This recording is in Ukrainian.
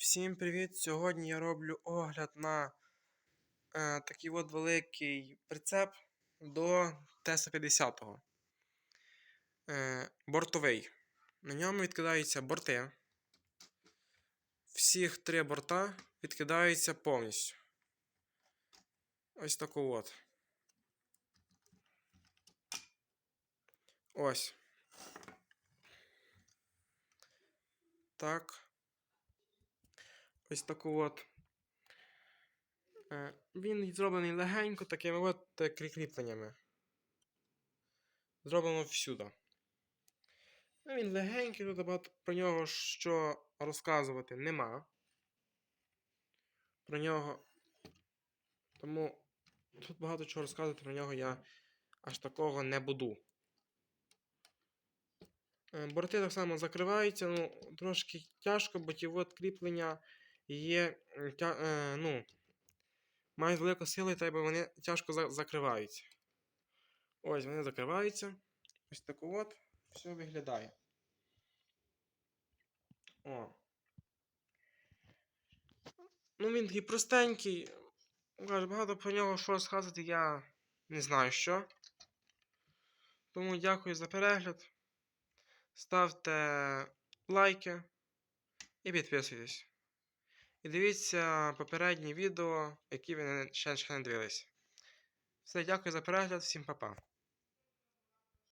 Всім привіт! Сьогодні я роблю огляд на е, такий от великий прицеп до Т-150. Е, бортовий. На ньому відкидаються борти. Всіх три борта відкидаються повністю. Ось таку от. Ось. Так. Ось таку от. Е, Він зроблений легенько такими от е, кріпленнями. Зроблено всюди. Ну, він легенький, тут багато про нього що розказувати нема. Про нього. Тому тут багато чого розказувати про нього я аж такого не буду. Е, Борти так само закриваються, ну, трошки тяжко, бо ті от кріплення є. Тя, е, ну, мають велику силу, і треба вони тяжко за- закриваються. Ось вони закриваються. Ось так от все виглядає. О. Ну, він такий простенький. Багато про нього що сказати, я не знаю що. Тому дякую за перегляд. Ставте лайки і підписуйтесь. І дивіться попередні відео, які ви ще, не дивились. Все, дякую за перегляд, всім па-па.